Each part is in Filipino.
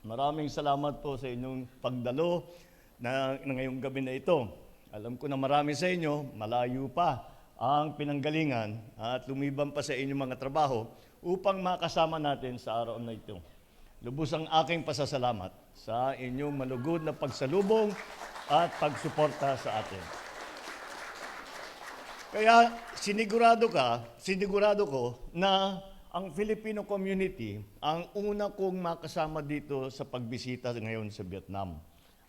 Maraming salamat po sa inyong pagdalo na, na ngayong gabi na ito. Alam ko na marami sa inyo, malayo pa ang pinanggalingan at lumiban pa sa inyong mga trabaho upang makasama natin sa araw na ito. Lubos ang aking pasasalamat sa inyong malugod na pagsalubong at pagsuporta sa atin. Kaya sinigurado ka, sinigurado ko na ang Filipino community ang una kong makasama dito sa pagbisita ngayon sa Vietnam.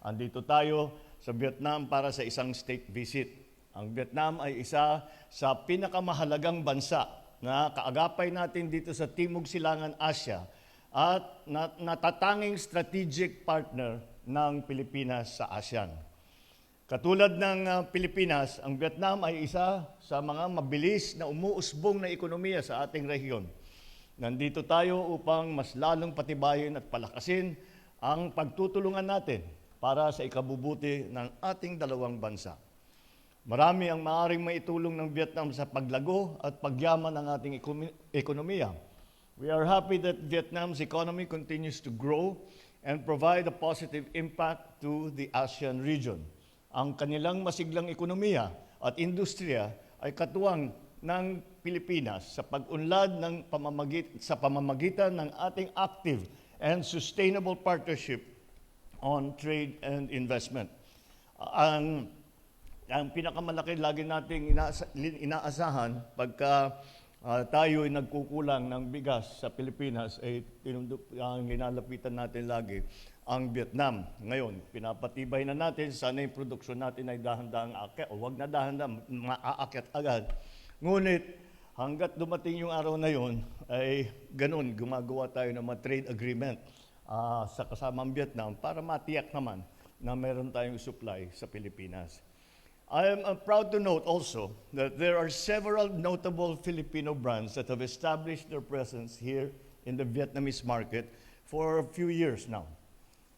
Andito tayo sa Vietnam para sa isang state visit. Ang Vietnam ay isa sa pinakamahalagang bansa na kaagapay natin dito sa Timog Silangan Asia at nat- natatanging strategic partner ng Pilipinas sa ASEAN. Katulad ng ah, Pilipinas, ang Vietnam ay isa sa mga mabilis na umuusbong na ekonomiya sa ating rehiyon. Nandito tayo upang mas lalong patibayin at palakasin ang pagtutulungan natin para sa ikabubuti ng ating dalawang bansa. Marami ang maaaring maitulong ng Vietnam sa paglago at pagyaman ng ating ekonomi- ekonomiya. We are happy that Vietnam's economy continues to grow and provide a positive impact to the ASEAN region. Ang kanilang masiglang ekonomiya at industriya ay katuwang ng Pilipinas sa pag-unlad ng pamamagit, sa pamamagitan ng ating active and sustainable partnership on trade and investment. Ang ang pinakamalaki lagi nating inaasa, inaasahan pagka ah, tayo ay nagkukulang ng bigas sa Pilipinas ay ang hinalapitan natin lagi ang Vietnam. Ngayon, pinapatibay na natin, sana yung produksyon natin ay dahan-dahang aakyat, o wag na dahan-dahang, maaakyat agad. Ngunit, hanggat dumating yung araw na yon, ay ganun, gumagawa tayo ng mga trade agreement ah, sa kasamang Vietnam para matiyak naman na meron tayong supply sa Pilipinas. I am uh, proud to note also that there are several notable Filipino brands that have established their presence here in the Vietnamese market for a few years now.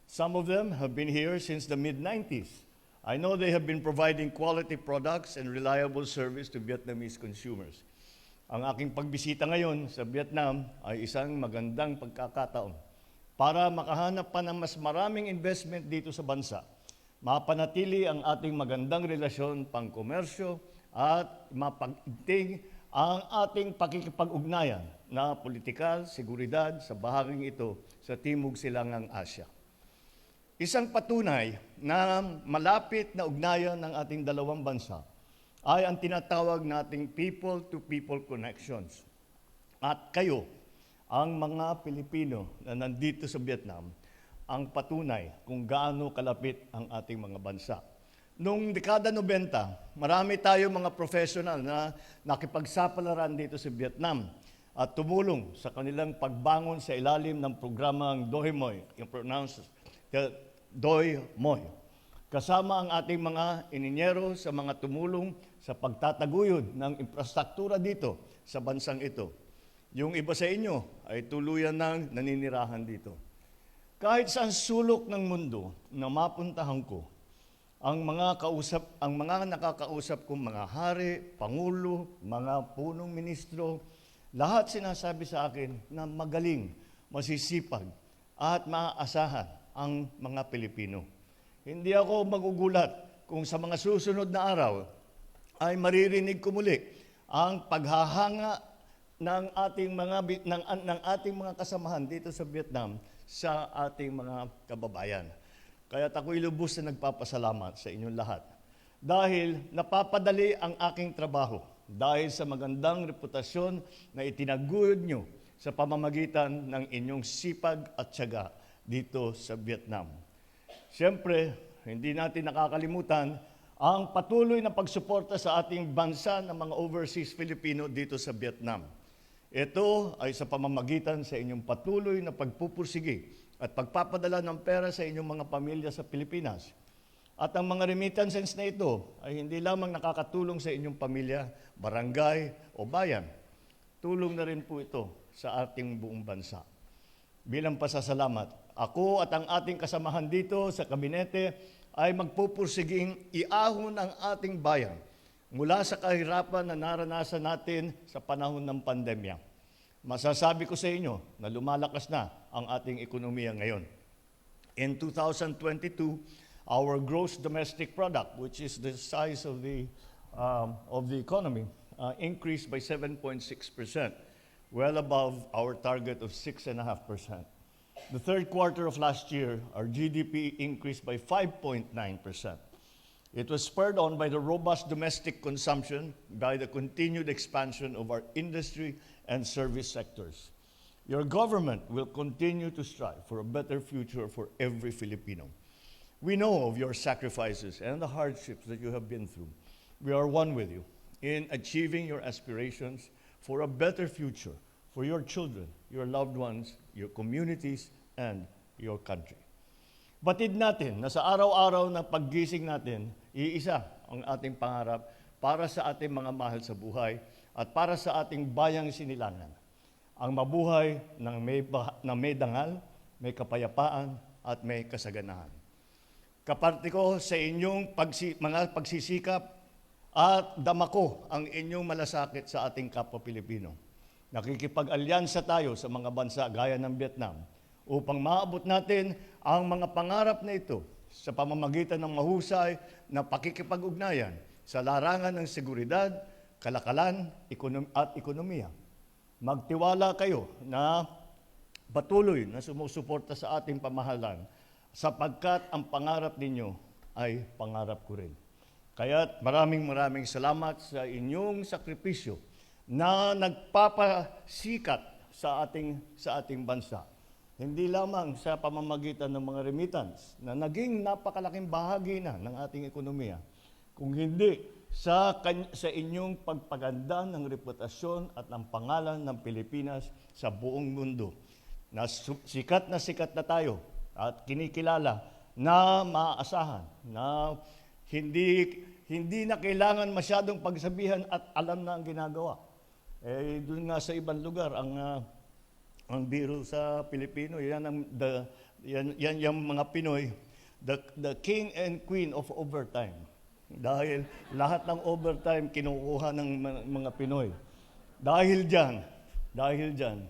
Some of them have been here since the mid 90s. I know they have been providing quality products and reliable service to Vietnamese consumers. Ang aking pagbisita ngayon sa Vietnam ay isang magandang pagkakataon para makahanap pa ng mas maraming investment dito sa bansa mapanatili ang ating magandang relasyon pangkomersyo at mapagigting ang ating pakikipag-ugnayan na politikal, seguridad sa bahaging ito sa Timog Silangang Asya. Isang patunay na malapit na ugnayan ng ating dalawang bansa ay ang tinatawag nating people-to-people connections. At kayo, ang mga Pilipino na nandito sa Vietnam, ang patunay kung gaano kalapit ang ating mga bansa. Noong dekada 90, marami tayo mga professional na nakipagsapalaran dito sa Vietnam at tumulong sa kanilang pagbangon sa ilalim ng programang Doi Moi, yung pronounce Doi Moi. Kasama ang ating mga ininyero sa mga tumulong sa pagtataguyod ng infrastruktura dito sa bansang ito. Yung iba sa inyo ay tuluyan ng naninirahan dito. Kahit saan sulok ng mundo na mapuntahan ko, ang mga kausap, ang mga nakakausap kong mga hari, pangulo, mga punong ministro, lahat sinasabi sa akin na magaling, masisipag at maaasahan ang mga Pilipino. Hindi ako magugulat kung sa mga susunod na araw ay maririnig ko muli ang paghahanga ng ating mga ng, ng ating mga kasamahan dito sa Vietnam sa ating mga kababayan. Kaya ako'y lubos na nagpapasalamat sa inyong lahat. Dahil napapadali ang aking trabaho dahil sa magandang reputasyon na itinaguyod nyo sa pamamagitan ng inyong sipag at tiyaga dito sa Vietnam. Siyempre, hindi natin nakakalimutan ang patuloy na pagsuporta sa ating bansa ng mga overseas Filipino dito sa Vietnam. Ito ay sa pamamagitan sa inyong patuloy na pagpupursige at pagpapadala ng pera sa inyong mga pamilya sa Pilipinas. At ang mga remittances na ito ay hindi lamang nakakatulong sa inyong pamilya, barangay o bayan. Tulong na rin po ito sa ating buong bansa. Bilang pasasalamat, ako at ang ating kasamahan dito sa kabinete ay magpupursiging iahon ang ating bayan mula sa kahirapan na naranasan natin sa panahon ng pandemya. Masasabi ko sa inyo na lumalakas na ang ating ekonomiya ngayon. In 2022, our gross domestic product, which is the size of the, um, of the economy, uh, increased by 7.6%, well above our target of 6.5%. The third quarter of last year, our GDP increased by 5.9%. It was spurred on by the robust domestic consumption, by the continued expansion of our industry and service sectors. Your government will continue to strive for a better future for every Filipino. We know of your sacrifices and the hardships that you have been through. We are one with you in achieving your aspirations for a better future for your children, your loved ones, your communities, and your country. Batid natin na sa araw-araw na paggising natin, iisa ang ating pangarap para sa ating mga mahal sa buhay at para sa ating bayang sinilangan. Ang mabuhay ng may, na may dangal, may kapayapaan at may kasaganahan. Kaparte ko sa inyong pagsi- mga pagsisikap at dama ko ang inyong malasakit sa ating kapwa Pilipino. Nakikipag-alyansa tayo sa mga bansa gaya ng Vietnam upang maabot natin ang mga pangarap na ito sa pamamagitan ng mahusay na pakikipag-ugnayan sa larangan ng seguridad, kalakalan at ekonomiya. Magtiwala kayo na patuloy na sumusuporta sa ating pamahalaan sapagkat ang pangarap ninyo ay pangarap ko rin. Kaya maraming maraming salamat sa inyong sakripisyo na nagpapasikat sa ating sa ating bansa. Hindi lamang sa pamamagitan ng mga remittance na naging napakalaking bahagi na ng ating ekonomiya, kung hindi sa, sa inyong pagpaganda ng reputasyon at ng pangalan ng Pilipinas sa buong mundo. Na sikat na sikat na tayo at kinikilala na maaasahan, na hindi, hindi na kailangan masyadong pagsabihan at alam na ang ginagawa. Eh, doon nga sa ibang lugar, ang, ah, ang biro sa Pilipino, yan ang the, yan, yan yung mga Pinoy, the, the king and queen of overtime. Dahil lahat ng overtime kinukuha ng mga Pinoy. Dahil diyan, dahil diyan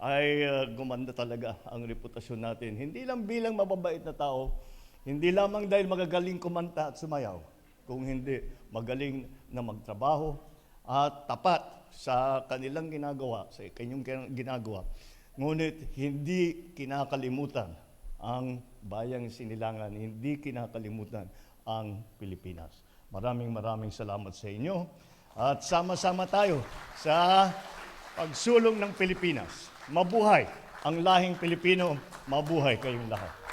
ay uh, gumanda talaga ang reputasyon natin. Hindi lang bilang mababait na tao, hindi lamang dahil magagaling kumanta at sumayaw, kung hindi magaling na magtrabaho at tapat sa kanilang ginagawa, sa kanyang ginagawa. Ngunit hindi kinakalimutan ang bayang sinilangan, hindi kinakalimutan ang Pilipinas. Maraming maraming salamat sa inyo at sama-sama tayo sa pagsulong ng Pilipinas. Mabuhay ang lahing Pilipino, mabuhay kayong lahat.